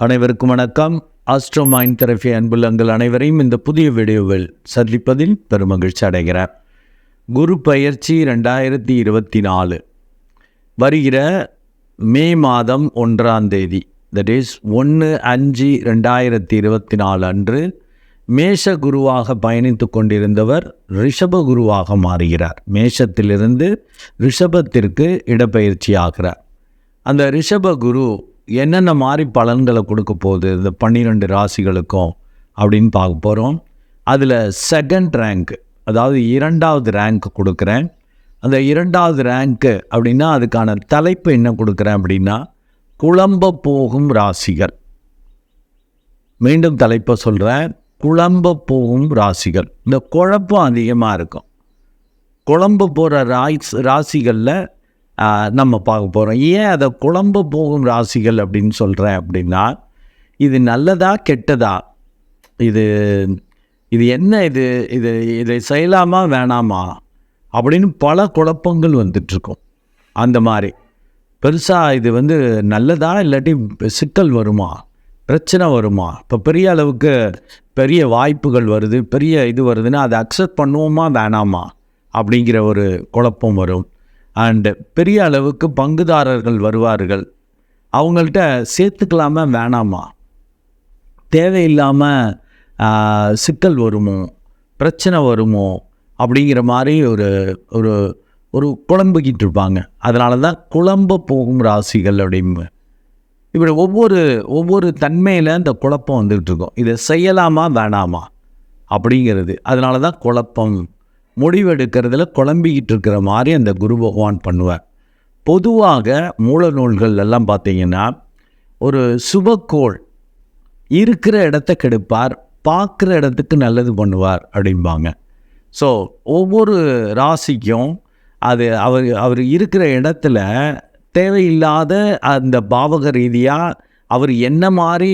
அனைவருக்கும் வணக்கம். Astro mind therapy அன்புள்ளங்கள் அனைவரையும் இந்த புதிய வீடியோவில் சந்திப்பதில் பெருமகிழ்ச்சி அடைகிறார் குரு பயிற்சி ரெண்டாயிரத்தி இருபத்தி நாலு. வருகிற மே மாதம் ஒன்றாம் தேதி தட் இஸ் ஒன்று அஞ்சு ரெண்டாயிரத்தி இருபத்தி நாலு அன்று மேஷ குருவாக பயணித்து கொண்டிருந்தவர் ரிஷப குருவாக மாறுகிறார். மேஷத்திலிருந்து ரிஷபத்திற்கு இடப்பெயர்ச்சி ஆகிறார். அந்த ரிஷப குரு என்னென்ன மாதிரி பலன்களை கொடுக்க போகுது? இந்த பன்னிரெண்டு ராசிகளுக்கும் அப்படின்னு பார்க்க போகிறோம் அதில் செகண்ட் ரேங்க் அதாவது இரண்டாவது ரேங்க் கொடுக்குறேன். அந்த இரண்டாவது ரேங்க்கு அப்படின்னா அதுக்கான தலைப்பு என்ன கொடுக்குறேன் அப்படின்னா குழம்ப போகும் ராசிகள். மீண்டும் தலைப்பை சொல்கிறேன் குழம்ப போகும் ராசிகள். இந்த குழப்பம் அதிகமாக இருக்கும். குழம்பு போகிற ராய்ஸ் ராசிகளில் நம்ம பார்க்க போகிறோம் ஏன் அதை குழம்பு போகும் ராசிகள் அப்படின்னு சொல்கிறேன் அப்படின்னா இது நல்லதா கெட்டதா? இது இது என்ன இது? இது இதை செய்யலாமா வேணாமா? அப்படின்னு பல குழப்பங்கள் வந்துட்டுருக்கும். அந்த மாதிரி. பெருசாக இது வந்து நல்லதா இல்லாட்டி சிக்கல் வருமா? பிரச்சனை வருமா? இப்போ பெரிய அளவுக்கு பெரிய வாய்ப்புகள் வருது பெரிய இது வருதுன்னா அதை அக்செப்ட் பண்ணுவோமா வேணாமா? அப்படிங்கிற ஒரு குழப்பம் வரும். அண்டு பெரிய அளவுக்கு பங்குதாரர்கள் வருவார்கள். அவங்கள்ட்ட சேர்த்துக்கலாமா வேணாமா? தேவையில்லாமல் சிக்கல் வருமோ? பிரச்சனை வருமோ? அப்படிங்கிற மாதிரி ஒரு ஒரு ஒரு குழம்புக்கிட்டு இருப்பாங்க. அதனால தான் குழம்ப போகும் ராசிகள் அப்படின்னு. இப்படி ஒவ்வொரு ஒவ்வொரு தன்மையில் இந்த குழப்பம் வந்துகிட்டு இருக்கும். இதை செய்யலாமா வேணாமா? அப்படிங்கிறது. அதனால தான் குழப்பம் முடிவெடுக்கிறதுல குழம்பிக்கிட்டு இருக்கிற மாதிரி அந்த குரு பகவான் பண்ணுவார். பொதுவாக மூல நூல்கள் எல்லாம் பார்த்தீங்கன்னா ஒரு சுபக்கோள் இருக்கிற இடத்த கெடுப்பார் பார்க்குற இடத்துக்கு நல்லது பண்ணுவார் அப்படிம்பாங்க. ஸோ ஒவ்வொரு ராசிக்கும் அது அவர் அவர் இருக்கிற இடத்துல தேவையில்லாத அந்த பாவக ரீதியாக அவர் என்ன மாதிரி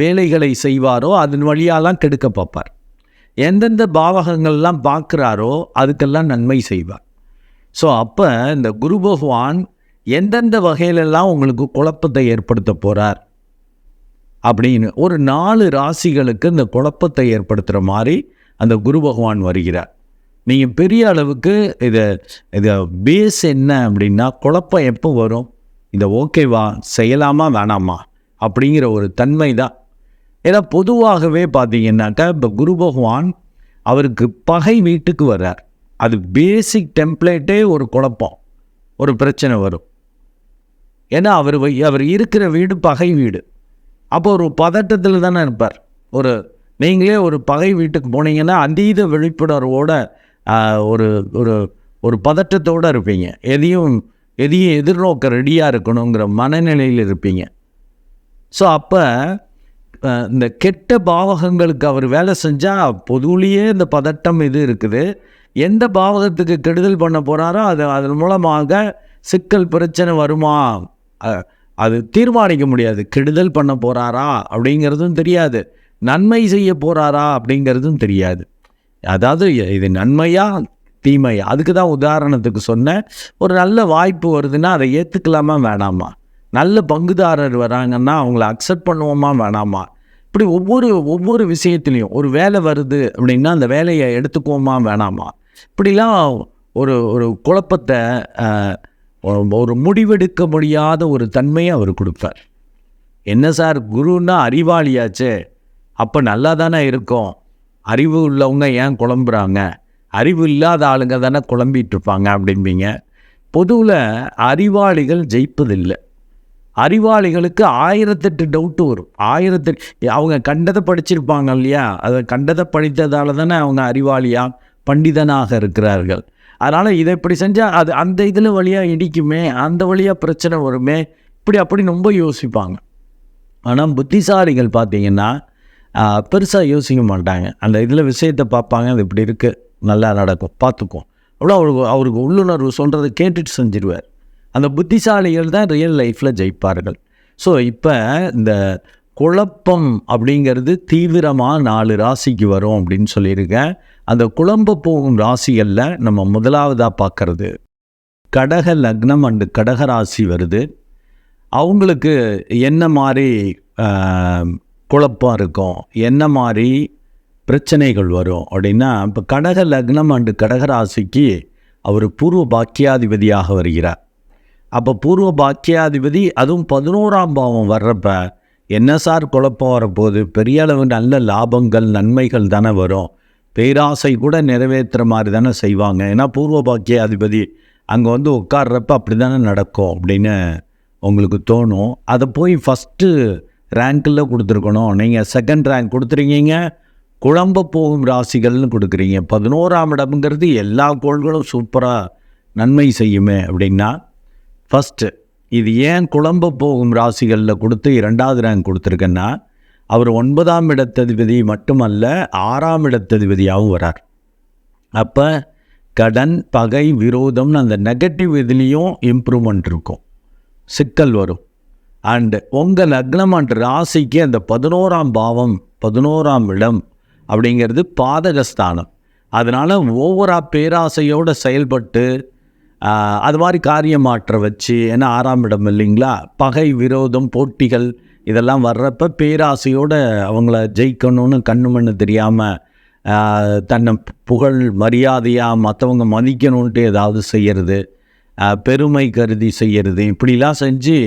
வேலைகளை செய்வாரோ அதன் வழியாலாம் கெடுக்க பார்ப்பார். எந்தெந்த பாவகங்கள்லாம் பார்க்குறாரோ அதுக்கெல்லாம் நன்மை செய்வார். ஸோ அப்போ இந்த குரு பகவான் எந்தெந்த வகையிலெல்லாம் உங்களுக்கு குழப்பத்தை ஏற்படுத்த போகிறார் அப்படின்னு ஒரு நாலு ராசிகளுக்கு இந்த குழப்பத்தை ஏற்படுத்துகிற மாதிரி அந்த குரு பகவான் வருகிறார். நீங்கள் பெரிய அளவுக்கு இதை இதை பேஸ் என்ன அப்படின்னா குழப்பம் எப்போ வரும்? இதை ஓகேவா செய்யலாமா? வேணாமா? அப்படிங்கிற ஒரு தன்மை தான் ஏன்னா பொதுவாகவே பார்த்தீங்கன்னாக்கா இப்போ குரு பகவான் அவருக்கு பகை வீட்டுக்கு வர்றார். அது பேசிக் டெம்ப்ளேட்டே ஒரு குழப்பம் ஒரு பிரச்சனை வரும். ஏன்னா அவர் அவர் இருக்கிற வீடு பகை வீடு. அப்போ ஒரு பதட்டத்தில் தானே இருப்பார். ஒரு நீங்களே ஒரு பகை வீட்டுக்கு போனீங்கன்னா அதீத விழிப்புணர்வோட ஒரு ஒரு ஒரு பதட்டத்தோடு இருப்பீங்க. எதையும் எதையும் எதிர்நோக்க ரெடியாக இருக்கணுங்கிற மனநிலையில் இருப்பீங்க. ஸோ அப்போ இந்த கெட்ட பாவகங்களுக்கு அவர் வேலை செஞ்சால் பொதுவிலேயே இந்த பதட்டம் இது இருக்குது. எந்த பாவகத்துக்கு கெடுதல் பண்ண போகிறாரோ அது அதன் மூலமாக சிக்கல் பிரச்சனை வருமா? அது தீர்மானிக்க முடியாது. கெடுதல் பண்ண போகிறாரா அப்படிங்கிறதும் தெரியாது. நன்மை செய்ய போகிறாரா அப்படிங்கிறதும் தெரியாது. அதாவது இது நன்மையா தீமையா? அதுக்கு தான் உதாரணத்துக்கு சொன்னேன். ஒரு நல்ல வாய்ப்பு வருதுன்னா அதை ஏற்றுக்கலாமா வேணாமா? நல்ல பங்குதாரர் வராங்கன்னா அவங்கள அக்செப்ட் பண்ணுவோமா வேணாமா? இப்படி ஒவ்வொரு ஒவ்வொரு விஷயத்துலையும் ஒரு வேலை வருது அப்படின்னா அந்த வேலையை எடுத்துக்குவோமா வேணாமா? இப்படிலாம் ஒரு ஒரு குழப்பத்தை ஒரு முடிவெடுக்க முடியாத ஒரு தன்மையை அவர் கொடுப்பார். என்ன சார் குருன்னா அறிவாளியாச்சே. அப்போ நல்லா தானே இருக்கும். அறிவு உள்ளவங்க ஏன் குழம்புறாங்க? அறிவு இல்லாத ஆளுங்க தானே குழம்பிகிட்டு இருப்பாங்க அப்படிம்பீங்க. பொதுவில் அறிவாளிகள் ஜெயிப்பதில்லை. அறிவாளிகளுக்கு ஆயிரத்தெட்டு டவுட்டு வரும். ஆயிரத்தெட்டு அவங்க கண்டதை படிச்சிருப்பாங்க இல்லையா? அதை கண்டதை படித்ததால் தானே அவங்க அறிவாளியாக பண்டிதனாக இருக்கிறார்கள். அதனால் இதை இப்படி செஞ்சால் அது அந்த இதில் வழியாக இடிக்குமே அந்த வழியாக பிரச்சனை வருமே இப்படி அப்படி ரொம்ப யோசிப்பாங்க. ஆனால் புத்திசாலிகள் பார்த்தீங்கன்னா பெருசாக யோசிக்க மாட்டாங்க. அந்த இதில் விஷயத்தை பார்ப்பாங்க அது இப்படி இருக்குது நல்லா நடக்கும் பார்த்துக்கும் அவ்வளோ அவருக்கு அவருக்கு உள்ளுணர்வு சொல்கிறத கேட்டுட்டு செஞ்சிருவார். அந்த புத்திசாலிகள் தான் ரியல் லைஃப்பில் ஜெயிப்பார்கள். ஸோ இப்போ இந்த குழப்பம் அப்படிங்கிறது தீவிரமாக நாலு ராசிக்கு வரும் அப்படின்னு சொல்லியிருக்கேன். அந்த குழம்ப போகும் ராசிகளில் நம்ம முதலாவதாக பார்க்கறது கடக லக்னம் அண்டு கடக ராசி வருது. அவங்களுக்கு என்ன மாதிரி குழப்பம் இருக்கும்? என்ன மாதிரி பிரச்சனைகள் வரும்? அப்படின்னா இப்போ கடக லக்னம் அண்டு கடகராசிக்கு அவர் பூர்வ பாக்கியாதிபதியாக வருகிறார். அப்போ பூர்வ பாக்கியாதிபதி அதுவும் பதினோராம் பாவம் வர்றப்ப என்ன சார் குழப்பம் வரப்போகுது? பெரிய அளவு நல்ல லாபங்கள் நன்மைகள் தானே வரும். பேராசை கூட நிறைவேற்றுற மாதிரி தானே செய்வாங்க. ஏன்னா பூர்வ பாக்கியாதிபதி அங்கே வந்து உட்கார்றப்ப அப்படி தானே நடக்கும் அப்படின்னு உங்களுக்கு தோணும். அதை போய் ஃபஸ்ட்டு ரேங்க்கில் கொடுத்துருக்கணும். நீங்கள் செகண்ட் ரேங்க் கொடுத்துருக்கீங்க. குழம்ப போகும் ராசிகள்னு கொடுக்குறீங்க. பதினோராம் இடம்ங்கிறது எல்லா கோள்களும் சூப்பராக நன்மை செய்யுமே அப்படின்னா ஃபஸ்ட்டு இது ஏன் குழம்ப போகும் ராசிகளில் கொடுத்து இரண்டாவது ரேங்க் கொடுத்துருக்கேன்னா அவர் ஒன்பதாம் இடத்ததிபதி மட்டுமல்ல ஆறாம் இடத்ததிபதியாகவும் வரார். அப்போ கடன் பகை விரோதம்னு அந்த நெகட்டிவ் இதுலேயும் இம்ப்ரூவ்மெண்ட் இருக்கும். சிக்கல் வரும். அண்டு உங்கள் லக்னம் அண்ட் ராசிக்கு அந்த பதினோராம் பாவம் பதினோராம் இடம் அப்படிங்கிறது பாதகஸ்தானம். அதனால் ஓவராக பேராசையோடு செயல்பட்டு அது மாதிரி காரியமாற்ற வச்சு ஏன்னா ஆறாம் இடம் இல்லைங்களா? பகை விரோதம் போட்டிகள் இதெல்லாம் வர்றப்ப பேராசையோடு அவங்கள ஜெயிக்கணும்னு கண்ணு மண்ணு தெரியாமல் தன்னை புகழ் மரியாதையாக மற்றவங்க மதிக்கணுன்ட்டு ஏதாவது செய்கிறது பெருமை கருதி செய்கிறது இப்படிலாம் செஞ்சு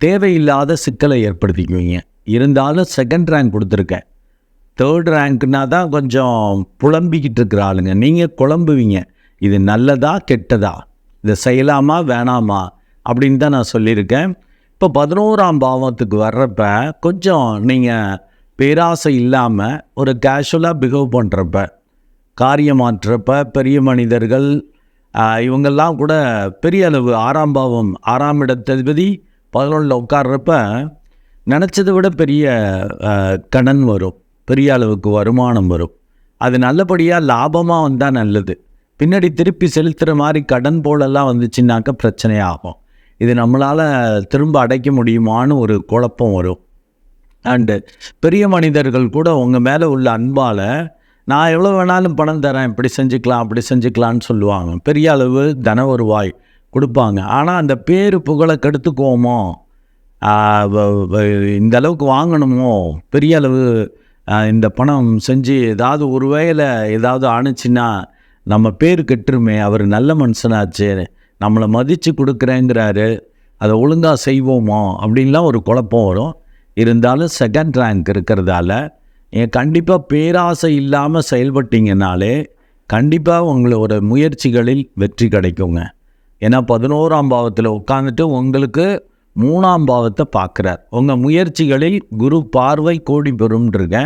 தேவையில்லாத சிக்கலை ஏற்படுத்திக்குவீங்க. இருந்தாலும் செகண்ட் ரேங்க் கொடுத்துருக்கேன். தேர்ட் ரேங்க்னா தான் கொஞ்சம் புலம்பிக்கிட்டு இருக்கிற ஆளுங்க. நீங்கள் குழம்புவீங்க. இது நல்லதா கெட்டதா? இதை செய்யலாமா வேணாமா? அப்படின்னு தான் நான் சொல்லியிருக்கேன். இப்போ பதினோராம் பாவத்துக்கு வர்றப்ப கொஞ்சம் நீங்கள் பேராசை இல்லாமல் ஒரு கேஷுவலாக பிஹேவ் பண்ணுறப்ப காரியமாற்றப்ப பெரிய மனிதர்கள் இவங்கெல்லாம் கூட பெரிய அளவு ஆறாம் பாவம் ஆறாம் இடத்ததிபதி பதினொன்றில் உட்கார்றப்ப நினச்சதை விட பெரிய கடன் வரும். பெரிய அளவுக்கு வருமானம் வரும். அது நல்லபடியாக லாபமாக வந்தால் நல்லது. பின்னாடி திருப்பி செலுத்துகிற மாதிரி கடன் போலெல்லாம் வந்துச்சுன்னாக்க பிரச்சனையாகும். இது நம்மளால் திரும்ப அடைக்க முடியுமான்னு ஒரு குழப்பம் வரும். அண்டு பெரிய மனிதர்கள் கூட உங்கள் மேலே உள்ள அன்பால் நான் எவ்வளோ வேணாலும் பணம் தரேன் இப்படி செஞ்சுக்கலாம் அப்படி செஞ்சுக்கலான்னு சொல்லுவாங்க. பெரிய அளவு தன வருவாய் கொடுப்பாங்க. ஆனால் அந்த பேர் புகழை கெடுத்துக்குவோமோ? இந்த அளவுக்கு வாங்கணுமோ? பெரிய அளவு இந்த பணம் செஞ்சு ஏதாவது ஒரு வேலை ஏதாவது ஆணுச்சுன்னா நம்ம பேர் கெட்டுருமே அவர் நல்ல மனுஷனாச்சு நம்மளை மதித்து கொடுக்குறேங்கிறாரு அதை ஒழுங்காக செய்வோமோ அப்படின்லாம் ஒரு குழப்பம் வரும். இருந்தாலும் செகண்ட் ரேங்க் இருக்கிறதால நீங்கள் கண்டிப்பாக பேராசை இல்லாமல் செயல்பட்டீங்கனாலே கண்டிப்பாக உங்களோட முயற்சிகளில் வெற்றி கிடைக்குங்க. ஏன்னா பதினோராம் பாவத்தில் உட்காந்துட்டு உங்களுக்கு மூணாம் பாவத்தை பார்க்குறார் உங்கள் முயற்சிகளில் குரு பார்வை கோடி பெறும்ன்றங்க.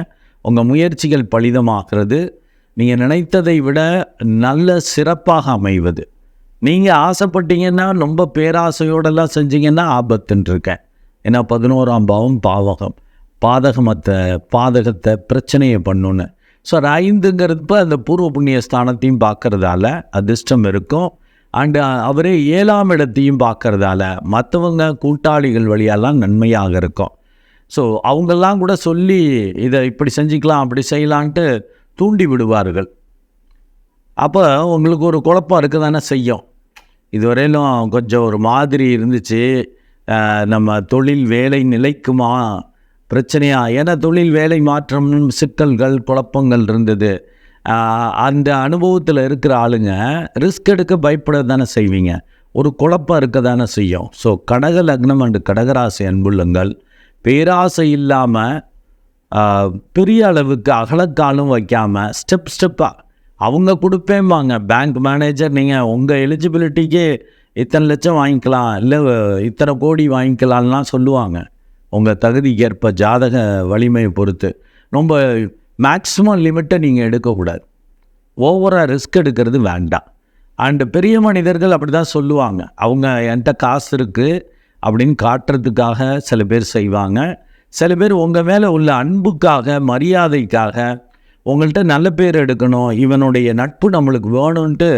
உங்கள் முயற்சிகள் பலிதமாகிறது. நீங்கள் நினைத்ததை விட நல்ல சிறப்பாக அமைவது. நீங்கள் ஆசைப்பட்டீங்கன்னா ரொம்ப பேராசையோடெல்லாம் செஞ்சீங்கன்னா ஆபத்துன்ட்ருக்கேன் ஏன்னா பதினோராம் பாவம் பாவகம். பாதகமத்தை பாதகத்தை பிரச்சனையை பண்ணுன்னு ஸோ ஐந்துங்கிறப்ப அந்த பூர்வ புண்ணிய ஸ்தானத்தையும் பார்க்குறதால அதிர்ஷ்டம் இருக்கும். அண்டு அவரே ஏழாம் இடத்தையும் பார்க்குறதால மற்றவங்க கூட்டாளிகள் வழியெல்லாம் நன்மையாக இருக்கும். ஸோ அவங்கெல்லாம் கூட சொல்லி இதை இப்படி செஞ்சுக்கலாம் அப்படி செய்யலான்ட்டு தூண்டி விடுவார்கள். அப்போ உங்களுக்கு ஒரு குழப்பம் இருக்க தானே செய்யும். இதுவரையிலும் கொஞ்சம் ஒரு மாதிரி இருந்துச்சு. நம்ம தொழில் வேலை நிலைக்குமா? பிரச்சனையா? ஏன்னா தொழில் வேலை மாற்றம் சிக்கல்கள் குழப்பங்கள் இருந்தது. அந்த அனுபவத்தில் இருக்கிற ஆளுங்க ரிஸ்க் எடுக்க பயப்பட தானே செய்வீங்க. ஒரு குழப்பம் இருக்க தானே செய்யும். ஸோ கடக லக்னம் அண்டு கடகராசி அன்புள்ளங்கள் பேராசை இல்லாமல் பெரிய அளவுக்கு அகலக்காலும் வைக்காமல் ஸ்டெப் ஸ்டெப்பாக அவங்க கொடுப்பேம்பாங்க. பேங்க் மேனேஜர் நீங்கள் உங்கள் எலிஜிபிலிட்டிக்கு இத்தனை லட்சம் வாங்கிக்கலாம் இல்லை இத்தனை கோடி வாங்கிக்கலாம்லாம் சொல்லுவாங்க. உங்கள் தகுதிக்கு ஏற்ப ஜாதக வலிமையை பொறுத்து. ரொம்ப மேக்ஸிமம் லிமிட்டை நீங்கள் எடுக்கக்கூடாது. ஓவராக ரிஸ்க் எடுக்கிறது வேண்டாம். அண்டு பெரிய மனிதர்கள் அப்படி தான் சொல்லுவாங்க. அவங்க என்கிட்ட காசு இருக்குது அப்படின்னு காட்டுறதுக்காக சில பேர் செய்வாங்க. சில பேர் உங்கள் மேலே உள்ள அன்புக்காக மரியாதைக்காக உங்கள்கிட்ட நல்ல பேர் எடுக்கணும் இவனுடைய நட்பு நம்மளுக்கு வேணும்ன்ட்டு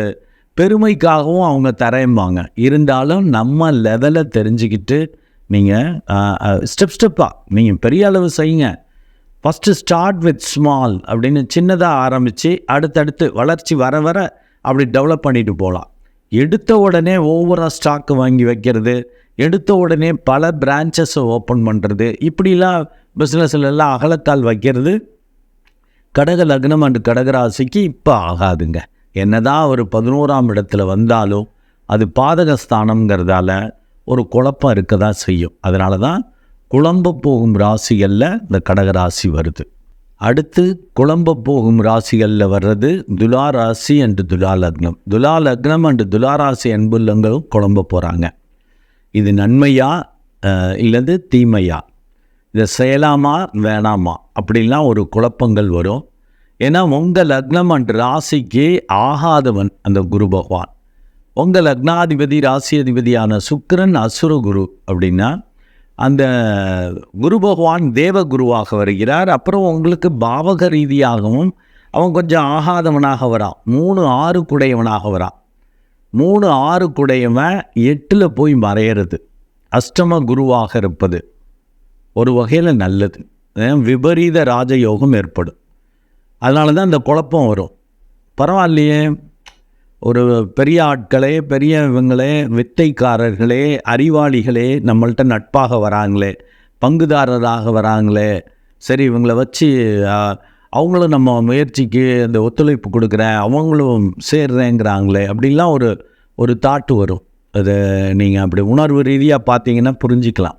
பெருமைக்காகவும் அவங்க தரேம்பாங்க. இருந்தாலும் நம்ம லெவலை தெரிஞ்சுக்கிட்டு நீங்கள் ஸ்டெப் ஸ்டெப்பாக நீங்கள் பெரிய அளவு செய்யுங்க. ஃபஸ்ட்டு ஸ்டார்ட் வித் ஸ்மால் அப்படின்னு சின்னதாக ஆரம்பித்து அடுத்தடுத்து வளர்ச்சி வர வர அப்படி டெவலப் பண்ணிட்டு போகலாம் எடுத்த உடனே ஓவராக ஸ்டாக்கு வாங்கி வைக்கிறது எடுத்த உடனே பல பிரான்ச்சஸை ஓப்பன் பண்ணுறது இப்படிலாம் பிஸ்னஸ்ல எல்லாம் வைக்கிறது. கடக லக்னம் அண்டு கடகராசிக்கு இப்போ ஆகாதுங்க. என்னதான் ஒரு பதினோராம் இடத்துல வந்தாலும் அது பாதகஸ்தானங்கிறதால ஒரு குழப்பம் இருக்க தான் செய்யும். அதனால தான் குழம்ப போகும் ராசிகளில் இந்த கடகராசி வருது. அடுத்து குழம்ப போகும் ராசிகளில் வர்றது துலா ராசி அண்டு துலா லக்னம். துலா லக்னம் அண்டு துலா ராசி அன்புள்ளங்களும் குழம்ப போகிறாங்க இது நன்மையா இல்லது தீமையா? இதை செய்யலாமா வேணாமா? அப்படிலாம் ஒரு குழப்பங்கள் வரும். ஏன்னா உங்கள் லக்னம் அண்ட் ராசிக்கு ஆகாதவன் அந்த குரு பகவான். உங்கள் லக்னாதிபதி ராசி அதிபதியான சுக்கிரன் அசுர குரு அப்படின்னா அந்த குரு பகவான் தேவ குருவாக வருகிறார். அப்புறம் உங்களுக்கு பாவக ரீதியாகவும் அவன் கொஞ்சம் ஆகாதவனாக வரான். மூணு ஆறு குடையவனாக வரான். மூணு ஆறு குடையவன் எட்டில் போய் மறையிறது. அஷ்டம குருவாக இருப்பது ஒரு வகையில் நல்லது. ஏன் விபரீத ராஜயோகம் ஏற்படும். அதனால தான் இந்த குழப்பம் வரும். பரவாயில்லையே ஒரு பெரிய ஆட்களே பெரிய இவங்களே வித்தைக்காரர்களே அறிவாளிகளே நம்மள்ட்ட நட்பாக வராங்களே பங்குதாரராக வராங்களே சரி இவங்களை வச்சு அவங்களும் நம்ம முயற்சிக்கு அந்த ஒத்துழைப்பு கொடுக்குறேன் அவங்களும் சேர்றேங்கிறாங்களே அப்படிலாம் ஒரு ஒரு தாட்டு வரும். அது நீங்கள் அப்படி உணர்வு ரீதியாக பார்த்தீங்கன்னா புரிஞ்சிக்கலாம்.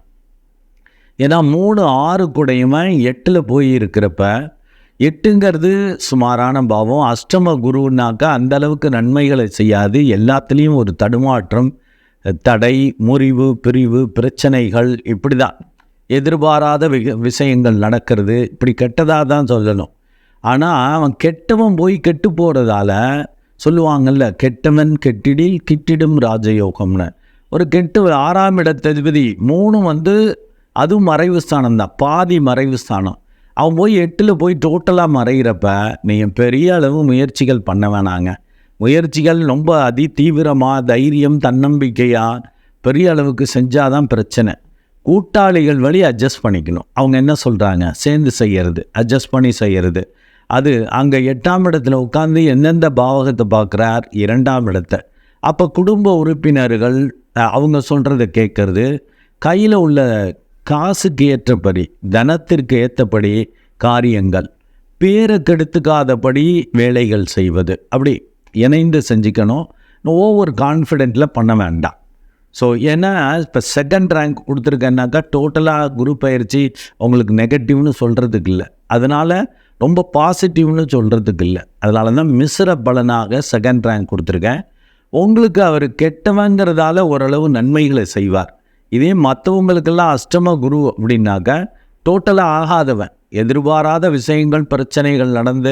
ஏன்னா மூணு ஆறு கூடையுமே எட்டில் போய் இருக்கிறப்ப எட்டுங்கிறது சுமாரான பாவம். அஷ்டம குருனாக்கா அந்த அளவுக்கு நன்மைகளை செய்யாது. எல்லாத்துலேயும் ஒரு தடுமாற்றம் தடை முறிவு பிரிவு பிரச்சனைகள் இப்படி தான் எதிர்பாராத விஷயங்கள் நடக்கிறது. இப்படி கெட்டதாக தான் சொல்லணும். ஆனால் அவன் கெட்டவன் போய் கெட்டு போகிறதால சொல்லுவாங்கல்ல கெட்டவன் கெட்டிடில் கிட்டிடும் ராஜயோகம்னு. ஒரு கெட்டு ஆறாம் இடத்ததிபதி மூணு வந்து அதுவும் மறைவு ஸ்தானம் தான் பாதி மறைவு ஸ்தானம். அவன் போய் எட்டில் போய் டோட்டலாக மறைகிறப்ப நீங்கள் பெரிய அளவு முயற்சிகள் பண்ண வேணாங்க. முயற்சிகள் ரொம்ப அதி தீவிரமாக தைரியம் தன்னம்பிக்கையாக பெரிய அளவுக்கு செஞ்சால் தான் பிரச்சனை. கூட்டாளிகள் வழி அட்ஜஸ்ட் பண்ணிக்கணும். அவங்க என்ன சொல்கிறாங்க சேர்ந்து செய்யறது அட்ஜஸ்ட் பண்ணி செய்யறது. அது அங்கே எட்டாம் இடத்துல உட்காந்து எந்தெந்த பாவகத்தை பார்க்குறார்? இரண்டாம் இடத்தை. அப்போ குடும்ப உறுப்பினர்கள் அவங்க சொல்கிறத கேட்கறது கையில் உள்ள காசுக்கு ஏற்றபடி தனத்திற்கு ஏற்றபடி காரியங்கள். பேரை கெடுத்துக்காதபடி வேலைகள் செய்வது. அப்படி இணைந்து செஞ்சுக்கணும். ஓவர் கான்ஃபிடென்ட்டில் பண்ண வேண்டாம். ஸோ ஏன்னா இப்போ செகண்ட் ரேங்க் கொடுத்துருக்கேன்னாக்கா டோட்டலாக குரூப் பயிற்சி உங்களுக்கு நெகட்டிவ்னு சொல்கிறதுக்கு இல்லை. அதனால் ரொம்ப பாசிட்டிவ்னு சொல்கிறதுக்கு இல்லை. அதனால தான் மிஸ்ர பலனாக செகண்ட் ரேங்க் கொடுத்துருக்கேன். உங்களுக்கு அவர் கெட்டவங்கிறதால ஓரளவு நன்மைகளை செய்வார். இதே மற்றவங்களுக்கெல்லாம் அஷ்டம குரு அப்படின்னாக்கா டோட்டலாக ஆகாதவன். எதிர்பாராத விஷயங்கள் பிரச்சனைகள் நடந்து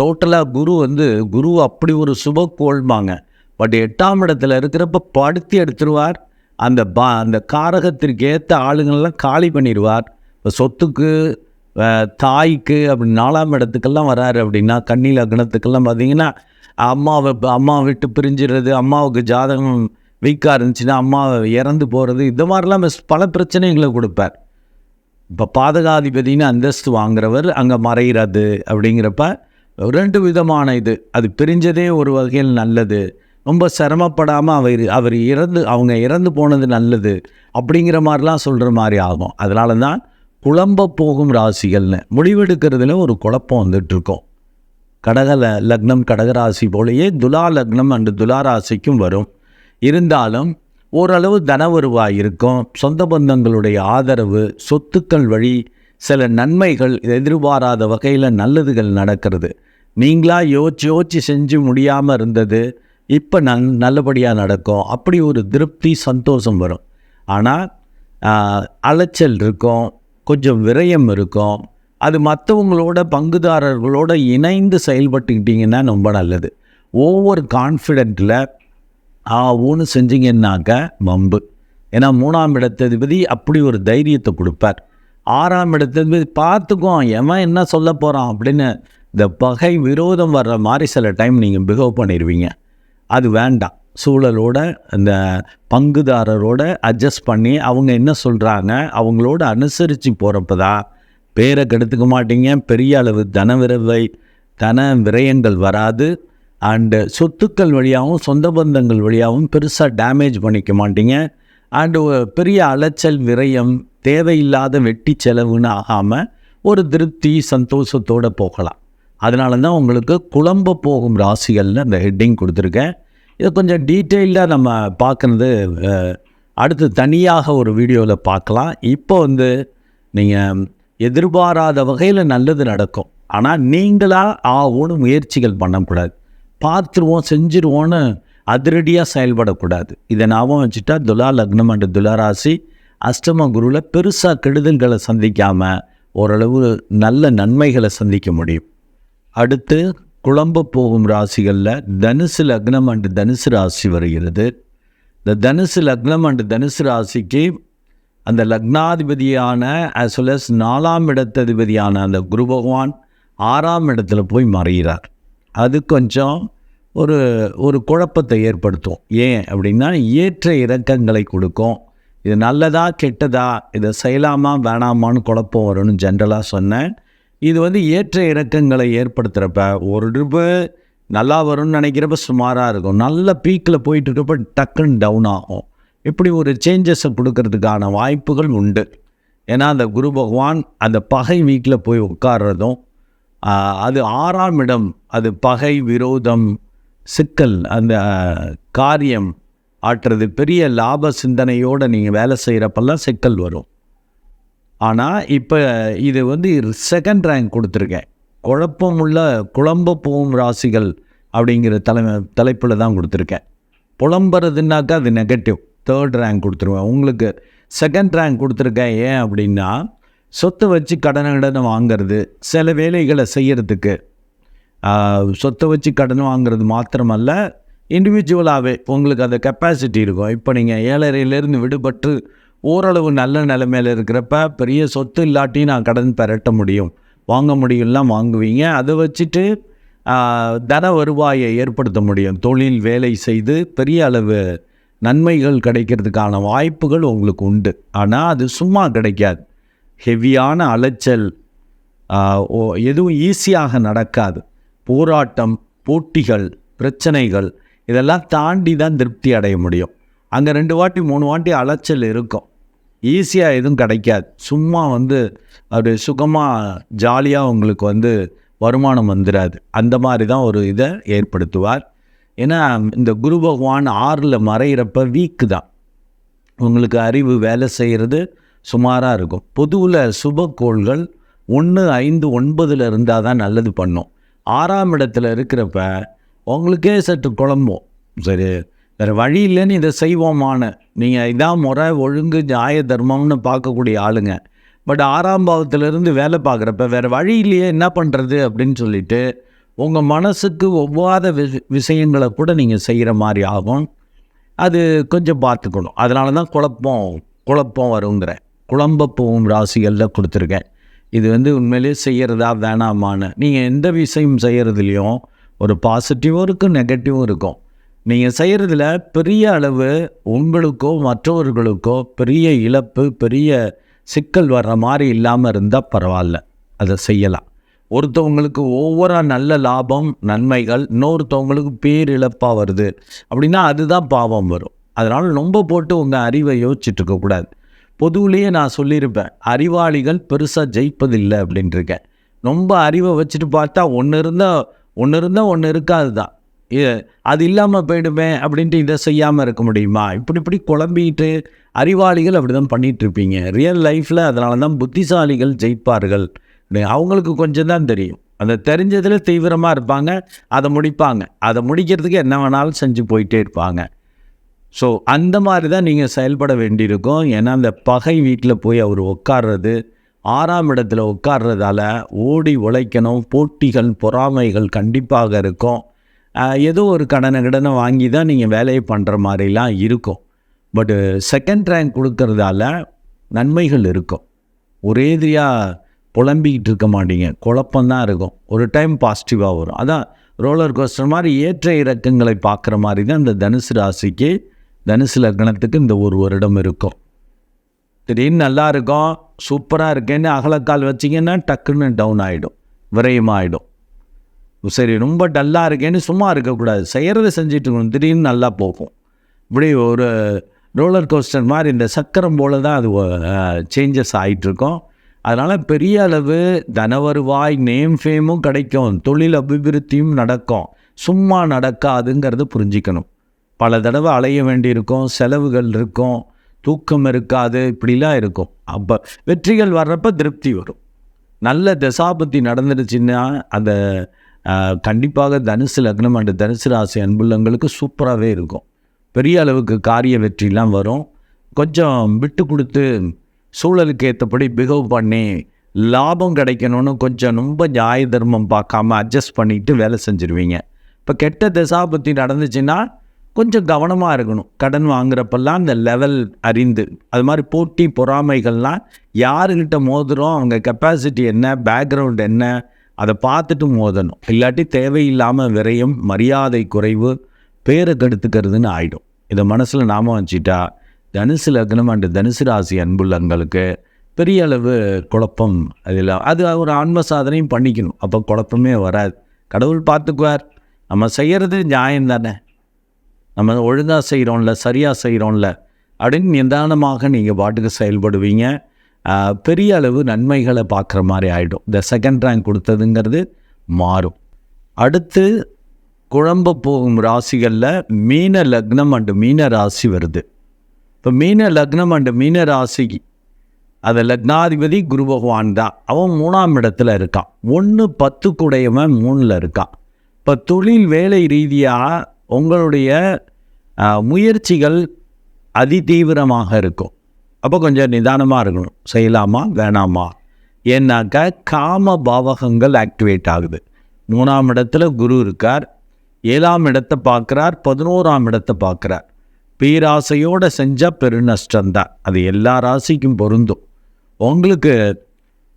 டோட்டலாக குரு வந்து குரு அப்படி ஒரு சுப கோள்மாங்க. பட் எட்டாம் இடத்துல இருக்கிறப்ப படுத்தி எடுத்துருவார். அந்த பா அந்த காரகத்திற்கு ஏற்ற ஆளுங்கள்லாம் காலி பண்ணிடுவார். இப்போ சொத்துக்கு தாய்க்கு அப்படி நாலாம் இடத்துக்கெல்லாம் வராரு அப்படின்னா கண்ணில் அக்னத்துக்கெல்லாம் பார்த்தீங்கன்னா அம்மாவை அம்மா விட்டு பிரிஞ்சிடுறது அம்மாவுக்கு ஜாதகம் வீக்காக இருந்துச்சுன்னா அம்மா இறந்து போகிறது இந்த மாதிரிலாம் மிஸ் பல பிரச்சனைகளை கொடுப்பார். இப்போ பாதகாதிபதினு அந்தஸ்து வாங்குறவர் அங்கே மறைகிறது அப்படிங்கிறப்ப ரெண்டு விதமான இது. அது பிரிஞ்சதே ஒரு வகையில் நல்லது. ரொம்ப சிரமப்படாமல் அவர் அவர் இறந்து அவங்க இறந்து போனது நல்லது அப்படிங்கிற மாதிரிலாம் சொல்கிற மாதிரி ஆகும். அதனால தான் குழம்ப போகும் ராசிகள்னு முடிவெடுக்கிறதுல ஒரு குழப்பம் வந்துட்டுருக்கோம். கடக லக்னம் கடகராசி போலேயே துலா லக்னம் அண்டு துலா ராசிக்கும் வரும். இருந்தாலும் ஓரளவு தன வருவாய் இருக்கும். சொந்த பந்தங்களுடைய ஆதரவு சொத்துக்கள் வழி சில நன்மைகள் எதிர்பாராத வகையில் நல்லதுகள் நடக்கிறது. நீங்களாக யோசிச்சு யோசிச்சு செஞ்சு முடியாமல் இருந்தது இப்போ நல் நல்லபடியாக நடக்கும். அப்படி ஒரு திருப்தி சந்தோஷம் வரும். ஆனால் அலைச்சல் இருக்கும். கொஞ்சம் விரயம் இருக்கும். அது மற்றவங்களோட பங்குதாரர்களோட இணைந்து செயல்பட்டுக்கிட்டிங்கன்னா ரொம்ப நல்லது. ஒவ்வொரு கான்ஃபிடென்ட்டில் ஆ செஞ்சிங்கன்னாக்க வம்பு. ஏன்னா மூணாம் இடத்ததிபதி அப்படி ஒரு தைரியத்தை கொடுப்பார். ஆறாம் இடத்ததிபதி பார்த்துக்கோ எவன் என்ன சொல்ல போகிறான் அப்படின்னு இந்த பகை விரோதம் வர்ற மாதிரி சில டைம் நீங்கள் பிஹேவ் பண்ணிடுவீங்க அது வேண்டாம். சூழலோட அந்த பங்குதாரரோட அட்ஜஸ்ட் பண்ணி அவங்க என்ன சொல்கிறாங்க அவங்களோட அனுசரித்து போகிறப்ப தான் பேரை கெடுத்துக்க மாட்டீங்க பெரிய அளவு தன விரவை தன விரயங்கள் வராது. அண்டு சொத்துக்கள் வழியாகவும் சொந்த பந்தங்கள் வழியாகவும் பெருசாக டேமேஜ் பண்ணிக்க மாட்டீங்க. அண்டு பெரிய அலைச்சல் விரயம் தேவையில்லாத வெட்டி செலவுன்னு ஆகாமல் ஒரு திருப்தி சந்தோஷத்தோடு போகலாம். அதனால தான் உங்களுக்கு குழம்ப போகும் ராசிகள்னு அந்த ஹெட்டிங் கொடுத்துருக்கேன். இதை கொஞ்சம் டீட்டெயில்டாக நம்ம பார்க்குறது அடுத்து தனியாக ஒரு வீடியோவில் பார்க்கலாம். இப்போ வந்து நீங்கள் எதிர்பாராத வகையில் நல்லது நடக்கும். ஆனால் நீங்களாக ஆவோன்னு முயற்சிகள் பண்ணக்கூடாது. பார்த்துருவோம் செஞ்சுருவோன்னு அதிரடியாக செயல்படக்கூடாது. இதை ஞாபகம் வச்சுட்டா துலா லக்னம் அண்ட் துலாராசி அஷ்டம குருவில் பெருசாக கெடுதல்களை சந்திக்காமல் ஓரளவு நல்ல நன்மைகளை சந்திக்க முடியும். அடுத்து குழம்ப போகும் ராசிகளில் தனுசு லக்னம் அண்டு தனுசு ராசி வருகிறது. இந்த தனுசு லக்னம் அண்டு தனுசு ராசிக்கு அந்த லக்னாதிபதியான அஸ் வெல் அஸ் நாலாம் இடத்ததிபதியான அந்த குரு பகவான் ஆறாம் இடத்துல போய் மறைகிறார். அது கொஞ்சம் ஒரு ஒரு குழப்பத்தை ஏற்படுத்தும். ஏன் அப்படின்னா ஏற்ற இறக்கங்களை கொடுக்கும். இது நல்லதா கெட்டதா இதை செய்யலாமா வேணாமான்னு குழப்பம் வரும்னு ஜென்ரலாக சொன்னேன். இது வந்து ஏற்ற இறக்கங்களை ஏற்படுத்துகிறப்ப ஒரு ட்ரிப்பு நல்லா வரும்னு நினைக்கிறப்ப சுமாராக இருக்கும். நல்ல பீக்கில் போயிட்டு இருக்கப்ப டக்குன்னு டவுன் ஆகும். இப்படி ஒரு சேஞ்சஸை கொடுக்கறதுக்கான வாய்ப்புகள் உண்டு. ஏன்னா அந்த குரு பகவான் அந்த பகை வீக்கில் போய் உட்கார்றதும் அது ஆறாம் இடம் அது பகை விரோதம் சிக்கல் அந்த காரியம் ஆற்றுறது பெரிய லாப சிந்தனையோடு நீங்கள் வேலை செய்கிறப்பெல்லாம் சிக்கல் வரும். ஆனால் இப்போ இது வந்து செகண்ட் ரேங்க் கொடுத்துருக்கேன். குழப்பமுள்ள குழம்ப போகும் ராசிகள் அப்படிங்கிற தலைமை தலைப்பில் தான் கொடுத்துருக்கேன். புலம்புறதுனாக்கா அது நெகட்டிவ் தேர்ட் ரேங்க் கொடுத்துருவேன். உங்களுக்கு செகண்ட் ரேங்க் கொடுத்துருக்கேன் ஏன் அப்படின்னா சொத்தை வச்சு கடனை கடனை வாங்கிறது சில வேலைகளை செய்கிறதுக்கு சொத்தை வச்சு கடன் வாங்குறது மாத்திரமல்ல இண்டிவிஜுவலாகவே உங்களுக்கு அந்த கெப்பாசிட்டி இருக்கும். இப்போ நீங்கள் ஏழரையிலேருந்து விடுபட்டு ஓரளவு நல்ல நிலைமையில் இருக்கிறப்ப பெரிய சொத்து இல்லாட்டி நான் கடன் பெரட்ட முடியும். வாங்க முடியும்லாம் வாங்குவீங்க. அதை வச்சுட்டு தன வருவாயை ஏற்படுத்த முடியும். தொழில் வேலை செய்து பெரிய அளவு நன்மைகள் கிடைக்கிறதுக்கான வாய்ப்புகள் உங்களுக்கு உண்டு. ஆனால் அது சும்மா கிடைக்காது. ஹெவியான அலைச்சல் ஓ- எதுவும் ஈஸியாக நடக்காது. போராட்டம் போட்டிகள் பிரச்சனைகள் இதெல்லாம் தாண்டி தான் திருப்தி அடைய முடியும். அங்கே ரெண்டு வாட்டி மூணு வாட்டி அலைச்சல் இருக்கும். ஈஸியாக எதுவும் கிடைக்காது. சும்மா வந்து அப்படி சுகமாக ஜாலியாக உங்களுக்கு வந்து வருமானம் வந்துடாது அந்த மாதிரி தான் ஒரு இதை ஏற்படுத்துவார். ஏன்னா இந்த குரு பகவான் ஆறில் மறையிறப்ப வீக்கு தான். உங்களுக்கு அறிவு வேலை செய்கிறது சுமாராக இருக்கும். பொதுவில் சுபக்கோள்கள் ஒன்று ஐந்து ஒன்பதில் இருந்தால் தான் நல்லது பண்ணும். ஆறாம் இடத்துல இருக்கிறப்ப உங்களுக்கே சற்று குழம்பும். சரி வேறு வழி இல்லைன்னு இதை செய்வோமான. நீங்கள் இதான் முறை ஒழுங்கு நியாய தர்மம்னு பார்க்கக்கூடிய ஆளுங்க. பட் ஆறாம் பாவத்திலேருந்து வேலை பார்க்குறப்ப வேறு வழி இல்லையே என்ன பண்ணுறது அப்படின்னு சொல்லிட்டு உங்கள் மனசுக்கு ஒவ்வாத வி விஷயங்களை கூட நீங்கள் செய்கிற மாதிரி ஆகும். அது கொஞ்சம் பார்த்துக்கணும். அதனால தான் குழப்பம் குழப்பம் வருங்கிறேன் குழம்ப போகும் ராசிகளில் கொடுத்துருக்கேன். இது வந்து உண்மையிலேயே செய்கிறதா வேணாமான்னு. நீங்கள் எந்த விஷயம் செய்கிறதுலையும் ஒரு பாசிட்டிவும் இருக்கும் நெகட்டிவும் இருக்கும். நீங்கள் செய்கிறதுல பெரிய அளவு உங்களுக்கோ மற்றவர்களுக்கோ பெரிய இழப்பு பெரிய சிக்கல் வர்ற மாதிரி இல்லாமல் இருந்தால் பரவாயில்ல. அதை செய்யலாம். ஒருத்தவங்களுக்கு ஒவ்வொரு நல்ல லாபம் நன்மைகள் இன்னொருத்தவங்களுக்கு பேரிழப்பாக வருது அப்படின்னா அதுதான் பாவம் வரும். அதனால் ரொம்ப போட்டு உங்கள் அறிவை யோசிச்சுட்டு இருக்கக்கூடாது பொதுவிலேயே நான் சொல்லியிருப்பேன் அறிவாளிகள் பெருசாக ஜெயிப்பதில்லை அப்படின்ட்டுருக்கேன் ரொம்ப அறிவை வச்சுட்டு பார்த்தா ஒன்று இருந்தால் ஒன்று இருந்தால் ஒன்று இருக்காது தான் அது இல்லாமல் போயிடுமே அப்படின்ட்டு இதை செய்யாமல் இருக்க முடியுமா? இப்படி இப்படி குழம்பிட்டு அறிவாளிகள் அப்படி தான் பண்ணிகிட்டு இருப்பீங்க ரியல் லைஃப்பில் அதனால தான் புத்திசாலிகள் ஜெயிப்பார்கள். அப்படி அவங்களுக்கு கொஞ்சம் தான் தெரியும். அந்த தெரிஞ்சதில் தீவிரமாக இருப்பாங்க அதை முடிப்பாங்க. அதை முடிக்கிறதுக்கு என்ன வேணாலும் செஞ்சு போயிட்டே இருப்பாங்க. ஸோ அந்த மாதிரி தான் நீங்கள் செயல்பட வேண்டியிருக்கும். ஏன்னா அந்த பகை வீட்டில் போய் அவர் உட்கார்றது ஆறாம் இடத்துல உட்கார்றதால ஓடி உழைக்கணும். போட்டிகள் பொறாமைகள் கண்டிப்பாக இருக்கும். ஏதோ ஒரு கடனை கடனை வாங்கி தான் நீங்கள் வேலையை பண்ணுற மாதிரிலாம் இருக்கும். பட்டு செகண்ட் ரேங்க் கொடுக்கறதால நன்மைகள் இருக்கும். ஒரேதிரியாக புலம்பிக்கிட்டு இருக்க மாட்டீங்க. குழப்பந்தான் இருக்கும். ஒரு டைம் பாசிட்டிவாக வரும். அதான் ரோலர் கோஸ்டர் மாதிரி ஏற்ற இறக்கங்களை பார்க்குற மாதிரி தான் இந்த தனுசு ராசிக்கு தனுசு லக்னத்துக்கு இந்த ஒரு வருடம் இருக்கும். திடீர்னு நல்லா இருக்கும் சூப்பராக இருக்கேன்னு அகலக்கால் வச்சிங்கன்னா டக்குன்னு டவுன் ஆகிடும் விரயமாகிடும் சரி ரொம்ப டல்லாக இருக்கேன்னு சும்மா இருக்கக்கூடாது. செய்கிறத செஞ்சுட்டு இருக்கணும். திடீர்னு நல்லா போகும். இப்படி ஒரு ரோலர் கோஸ்டர் மாதிரி இந்த சக்கரம் போல் தான் அது சேஞ்சஸ் ஆகிட்டுருக்கோம் அதனால் பெரிய அளவு தனவருவாய் நேம் ஃபேமும் கிடைக்கும். தொழில் அபிவிருத்தியும் நடக்கும். சும்மா நடக்காதுங்கிறத புரிஞ்சிக்கணும். பல தடவை அலைய வேண்டியிருக்கும். செலவுகள் இருக்கும். தூக்கம் இருக்காது. இப்படிலாம் இருக்கும். அப்போ வெற்றிகள் வர்றப்ப திருப்தி வரும். நல்ல தசாபத்தி நடந்துருச்சுன்னா அந்த கண்டிப்பாக தனுசு லக்னம் அண்டு தனுசு ராசி அன்புள்ளங்களுக்கு சூப்பராகவே இருக்கும். பெரிய அளவுக்கு காரிய வெற்றிலாம் வரும். கொஞ்சம் விட்டு கொடுத்து சூழலுக்கு ஏற்றபடி பிகவ் பண்ணி லாபம் கிடைக்கணும்னு கொஞ்சம் ரொம்ப நியாய தர்மம் பார்க்காம அட்ஜஸ்ட் பண்ணிட்டு வேலை செஞ்சுருவீங்க. இப்போ கெட்ட தசாபத்தி நடந்துச்சுன்னா கொஞ்சம் கவனமாக இருக்கணும். கடன் வாங்குறப்பெல்லாம் இந்த லெவல் அறிந்து. அது மாதிரி போட்டி பொறாமைகள்லாம் யாருக்கிட்ட மோதுறோம்? அவங்க கெப்பாசிட்டி என்ன? பேக்ரவுண்ட் என்ன? அதை பார்த்துட்டு மோதணும். இல்லாட்டி தேவையில்லாமல் விரயம் மரியாதை குறைவு பேரை கெடுத்துக்கிறதுன்னு ஆயிடும். இதை மனசில் நாம வச்சுட்டா தனுசு லக்னம் அண்டு தனுசு ராசி அன்புள்ளங்களுக்கு பெரிய அளவு குழப்பம். அதில் அது ஒரு ஆன்ம சாதனையும் பண்ணிக்கணும். அப்போ குழப்பமே வராது. கடவுள் பார்த்துக்குவார். நம்ம செய்கிறது நியாயம் தானே? நம்ம ஒழுங்காக செய்கிறோம்ல சரியாக செய்கிறோம்ல அப்படின்னு நிதானமாக நீங்கள் பாட்டுக்கு செயல்படுவீங்க. பெரிய அளவு நன்மைகளை பார்க்குற மாதிரி ஆகிடும் இந்த செகண்ட் ரேங்க் கொடுத்ததுங்கிறது மாறும். அடுத்து குழம்ப போகும் ராசிகளில் மீன லக்னம் அண்டு மீன ராசி வருது. இப்போ மீன லக்னம் அண்டு மீன ராசி அது லக்னாதிபதி குரு பகவான் தான். அவன் மூணாம் இடத்துல இருக்கான். ஒன்று பத்து கூடையவன் மூணில் இருக்கான். இப்போ தொழில் வேலை ரீதியாக உங்களுடைய முயற்சிகள் முயற்சிகள் அதிதீவிரமாக இருக்கும். அப்போ கொஞ்சம் நிதானமாக இருக்கணும். செய்யலாமா? வேணாமா? ஏன்னாக்கா காம பாவகங்கள் ஆக்டிவேட் ஆகுது. மூணாம் இடத்துல குரு இருக்கார். ஏழாம் இடத்தை பார்க்குறார். பதினோராம் இடத்தை பார்க்குறார். பேராசையோடு செஞ்சால் பெருநஷ்டம்தான் அது எல்லா ராசிக்கும் பொருந்தும். உங்களுக்கு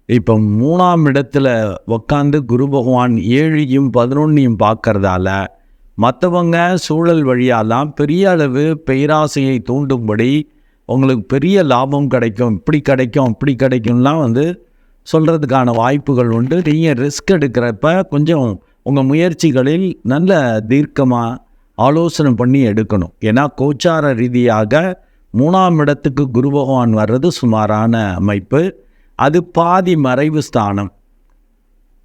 இப்போ மூணாம் இடத்துல உக்காந்து குரு பகவான் ஏழையும் பதினொன்னையும் பார்க்கறதால மற்றவங்க சூழல் வழியாலாம் பெரிய அளவு பேராசையை தூண்டும்படி உங்களுக்கு பெரிய லாபம் கிடைக்கும் இப்படி கிடைக்கும் இப்படி கிடைக்கும்லாம் வந்து சொல்கிறதுக்கான வாய்ப்புகள் உண்டு. நீங்கள் ரிஸ்க் எடுக்கிறப்ப கொஞ்சம் உங்கள் முயற்சிகளில் நல்ல தீர்க்கமாக ஆலோசனை பண்ணி எடுக்கணும். ஏன்னா கோச்சார ரீதியாக மூணாம் இடத்துக்கு குரு பகவான் வர்றது சுமாரான அமைப்பு. அது பாதி மறைவு ஸ்தானம்.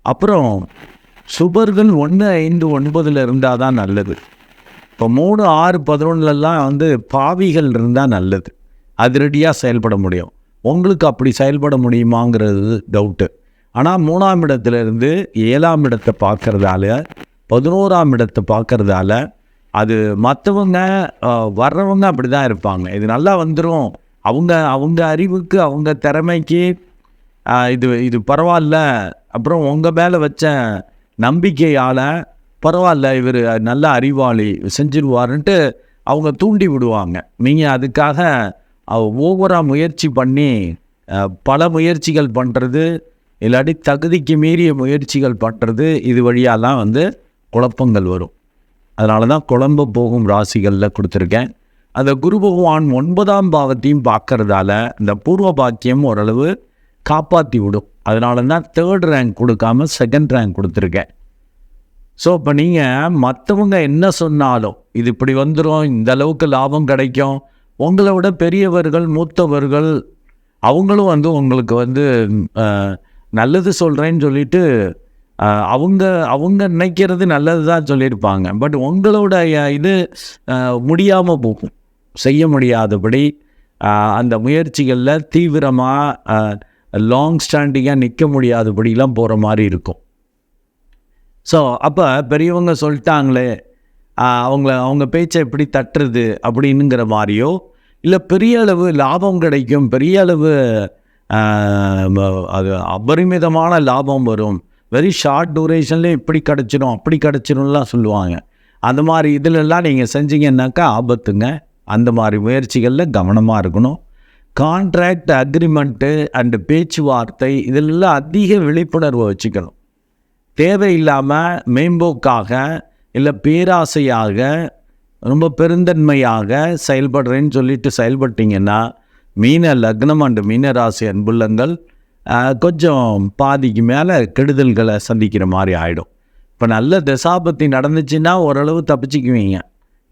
அப்புறம் சுபர்கள் ஒன்று ஐந்து ஒன்பதில் இருந்தால் தான் நல்லது. இப்போ மூணு ஆறு பதினொன்றுலலாம் வந்து பாவிகள் இருந்தால் நல்லது. அதிரடியாக செயல்பட முடியும். உங்களுக்கு அப்படி செயல்பட முடியுமாங்கிறது டவுட்டு ஆனால் மூணாம் இடத்துலேருந்து ஏழாம் இடத்தை பார்க்குறதால பதினோராம் இடத்தை பார்க்குறதால அது மற்றவங்க வர்றவங்க அப்படி தான் இருப்பாங்க. இது நல்லா வந்துடும் அவங்க அவங்க அறிவுக்கு அவங்க திறமைக்கு இது இது பரவாயில்ல. அப்புறம் உங்கள் மேலே வச்ச நம்பிக்கையால் பரவாயில்ல இவர் நல்ல அறிவாளி செஞ்சிருவாருன்ட்டு அவங்க தூண்டி விடுவாங்க. நீங்கள் அதுக்காக ஓவராக முயற்சி பண்ணி பல முயற்சிகள் பண்ணுறது இல்லாட்டி தகுதிக்கு மீறிய முயற்சிகள் பண்ணுறது இது வழியாலாம் வந்து குழப்பங்கள் வரும். அதனால தான் குழம்ப போகும் ராசிகளில் கொடுத்துருக்கேன். அந்த குரு பகவான் ஒன்பதாம் பாவத்தையும் பார்க்கறதால இந்த பூர்வ பாக்கியம் ஓரளவு காப்பாற்றி விடும். அதனால தான் தேர்ட் ரேங்க் கொடுக்காம செகண்ட் ரேங்க் கொடுத்துருக்கேன். ஸோ இப்போ நீங்கள் மற்றவங்க என்ன சொன்னாலும் இது இப்படி வந்துடும் இந்த அளவுக்கு லாபம் கிடைக்கும் உங்களை விட பெரியவர்கள் மூத்தவர்கள் அவங்களும் வந்து உங்களுக்கு வந்து நல்லது சொல்கிறேன்னு சொல்லிட்டு அவங்க அவங்க நினைக்கிறது நல்லது தான் சொல்லியிருப்பாங்க. பட் உங்களோட இது முடியாமல் போகும். செய்ய முடியாதபடி அந்த முயற்சிகளில் தீவிரமாக லாங் ஸ்டாண்டிங்காக நிற்க முடியாதபடிலாம் போகிற மாதிரி இருக்கும். ஸோ அப்போ பெரியவங்க சொல்லிட்டாங்களே அவங்கள அவங்க பேச்சை எப்படி தட்டுறது அப்படின்னுங்கிற மாதிரியோ இல்லை பெரிய அளவு லாபம் கிடைக்கும் பெரிய அளவு அது அபரிமிதமான லாபம் வரும். வெரி ஷார்ட் டூரேஷன்லேயும் இப்படி கிடச்சிரும் அப்படி கிடச்சிரும்லாம் சொல்லுவாங்க. அந்த மாதிரி இதிலெல்லாம் நீங்கள் செஞ்சீங்கன்னாக்கா ஆபத்துங்க. அந்த மாதிரி முயற்சிகளில் கவனமாக இருக்கணும். கான்ட்ராக்ட் அக்ரிமெண்ட்டு அண்டு பேச்சுவார்த்தை இதிலெல்லாம் அதிக விழிப்புணர்வை வச்சுக்கணும். தேவையில்லாமல் மேம்போக்காக இல்லை பேராசையாக ரொம்ப பெருந்தன்மையாக செயல்படுறேன்னு சொல்லிட்டு செயல்பட்டீங்கன்னா மீன லக்னம் அண்டு மீன ராசி அன்புள்ளங்கள் கொஞ்சம் பாதிக்கு மேலே கெடுதல்களை சந்திக்கிற மாதிரி ஆகிடும் இப்போ நல்ல தசாபத்தி நடந்துச்சுன்னா ஓரளவு தப்பிச்சுக்குவீங்க.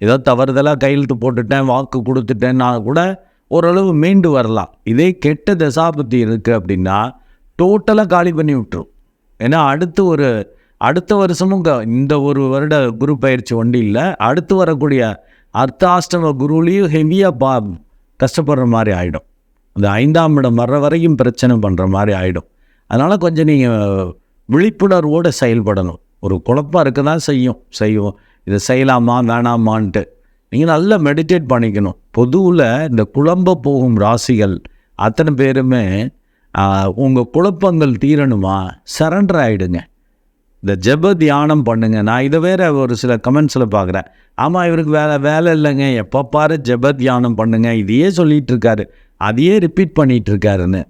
ஏதோ தவறுதலாக கையெழுத்து போட்டுட்டேன் வாக்கு கொடுத்துட்டேன்னா கூட ஓரளவு மீண்டு வரலாம். இதே கெட்ட தசாபத்தி இருக்குது அப்படின்னா டோட்டலாக காலி பண்ணி விட்டுரும். ஏன்னா அடுத்து ஒரு அடுத்த வருஷமும் க- இந்த ஒரு வருட குரு பயிற்சி ஒண்டியில் இல்லை. அடுத்து வரக்கூடிய அர்த்தாஷ்டம குருலையும் ஹெவியாக பா கஷ்டப்படுற மாதிரி ஆகிடும் அந்த ஐந்தாம் இடம் வர்ற வரைக்கும் பிரச்சனை பண்ணுற மாதிரி ஆகிடும் அதனால் கொஞ்சம் நீங்கள் விழிப்புணர்வோடு செயல்படணும். ஒரு குழப்பம் இருக்க தான் செய்யும். செய்வோம். இதை செய்யலாமா? வேணாமான்ட்டு. நீங்கள் நல்லா மெடிடேட் பண்ணிக்கணும். பொதுவில் இந்த குழம்ப போகும் ராசிகள் அத்தனை பேருமே உங்கள் குழப்பங்கள் தீரணுமா? சரண்டர் ஆகிடுங்க இந்த ஜெப தியானம் பண்ணுங்க. நான் இதை வேற ஒரு சில கமெண்ட்ஸில் பார்க்குறேன். ஆமாம் இவருக்கு வேலை வேலை இல்லைங்க. எப்போ பாரு ஜெப தியானம் பண்ணுங்க. இதையே சொல்லிட்டு இருக்காரு அதையே ரிப்பீட் பண்ணிட்டு இருக்காருன்னு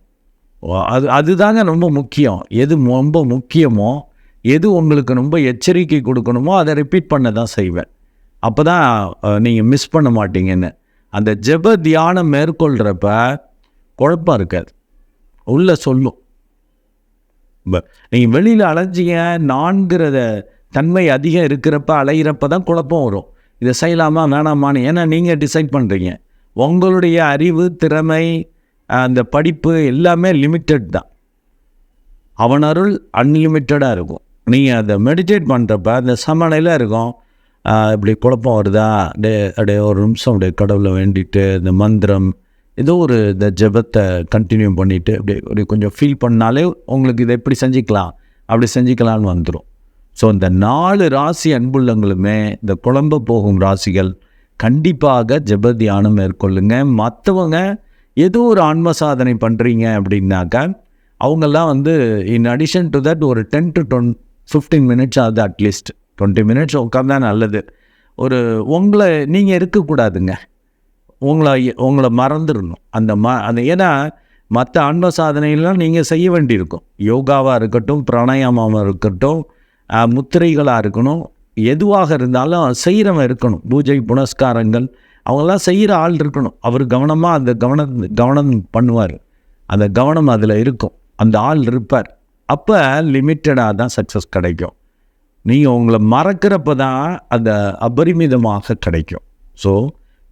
ஓ, அது அதுதாங்க ரொம்ப முக்கியம். எது ரொம்ப முக்கியமோ எது உங்களுக்கு ரொம்ப எச்சரிக்கை கொடுக்கணுமோ அதை ரிப்பீட் பண்ண தான் செய்வேன். அப்போ தான் நீங்கள் மிஸ் பண்ண மாட்டீங்கன்னு. அந்த ஜெப தியானம் மேற்கொள்கிறப்ப குழப்பம் இருக்காது. உள்ள சொல்லும். நீங்கள் வெளியில் அலைஞ்சிங்க நான்கிறத தன்மை அதிகம் இருக்கிறப்ப அலையிறப்ப தான் குழப்பம் வரும். இதை செய்யலாமா வேணாமான்னு. ஏன்னா நீங்கள் டிசைட் பண்ணுறீங்க உங்களுடைய அறிவு திறமை அந்த படிப்பு எல்லாமே லிமிட்டட் தான். அவன் அருள் அன்லிமிட்டடாக இருக்கும். நீங்கள் அதை மெடிடேட் பண்ணுறப்ப அந்த சமநிலையில் இருக்கும். இப்படி குழப்பம் வருதா? டே அப்படியே ஒரு நிமிஷம் அப்படியே கடவுளை வேண்டிட்டு இந்த மந்திரம் ஏதோ ஒரு இந்த ஜெபத்தை கண்டினியூ பண்ணிவிட்டு அப்படியே ஒரு கொஞ்சம் ஃபீல் பண்ணாலே உங்களுக்கு இதை எப்படி செஞ்சுக்கலாம்? அப்படி செஞ்சுக்கலான்னு வந்துடும் ஸோ இந்த நாலு ராசி அன்புள்ளங்களுமே இந்த குழம்ப போகும் ராசிகள் கண்டிப்பாக ஜெப தியானம் மேற்கொள்ளுங்க. மற்றவங்க ஏதோ ஒரு ஆன்ம சாதனை பண்ணுறீங்க அப்படின்னாக்கா அவங்கெல்லாம் வந்து இன் அடிஷன் டு தட் ஒரு டென் டு டொன் ஃபிஃப்டீன் மினிட்ஸ் ஆகுது அட்லீஸ்ட் டுவெண்ட்டி மினிட்ஸ் உட்காந்தா நல்லது. ஒரு உங்களை நீங்கள் இருக்கக்கூடாதுங்க. உங்களை உங்களை மறந்துடணும். அந்த ம அந்த ஏன்னா மற்ற ஆன்ம சாதனைகள்லாம் நீங்கள் செய்ய வேண்டியிருக்கும். யோகாவாக இருக்கட்டும் பிராணாயாமமாக இருக்கட்டும் முத்திரைகளாக இருக்கணும். எதுவாக இருந்தாலும் செய்கிறவன் இருக்கணும். பூஜை புனஸ்காரங்கள் அவங்களாம் செய்கிற ஆள் இருக்கணும். அவர் கவனமாக அந்த கவனம் கவனம் பண்ணுவார். அந்த கவனம் அதில் இருக்கும். அந்த ஆள் இருப்பார். அப்போ லிமிட்டடாக தான் சக்ஸஸ் கிடைக்கும். நீங்கள் உங்களை மறக்கிறப்ப தான் அந்த அபரிமிதமாக கிடைக்கும். ஸோ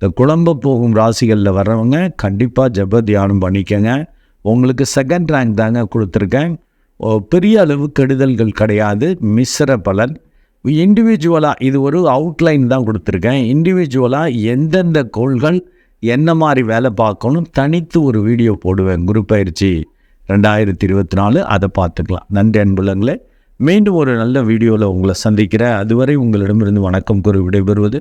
இந்த குழம்ப போகும் ராசிகளில் வர்றவங்க கண்டிப்பாக ஜப தியானம் பண்ணிக்கங்க. உங்களுக்கு செகண்ட் ரேங்க் தாங்க கொடுத்துருக்கேன். ஓ, பெரிய அளவு கெடுதல்கள் கிடையாது மிஸ்ர பலன். இண்டிவிஜுவலாக இது ஒரு அவுட்லைன் தான் கொடுத்துருக்கேன். இண்டிவிஜுவலாக எந்தெந்த கோள்கள் என்ன மாதிரி வேலை பார்க்கணும் தனித்து ஒரு வீடியோ போடுவேன். குரு பயிற்சி ரெண்டாயிரத்தி இருபத்தி நாலு அதை பார்த்துக்கலாம். நன்றி அன்புலங்களே. மீண்டும் ஒரு நல்ல வீடியோவில் உங்களை சந்திக்கிறேன். அதுவரை உங்களிடமிருந்து வணக்கம் கூறி விடைபெறுவது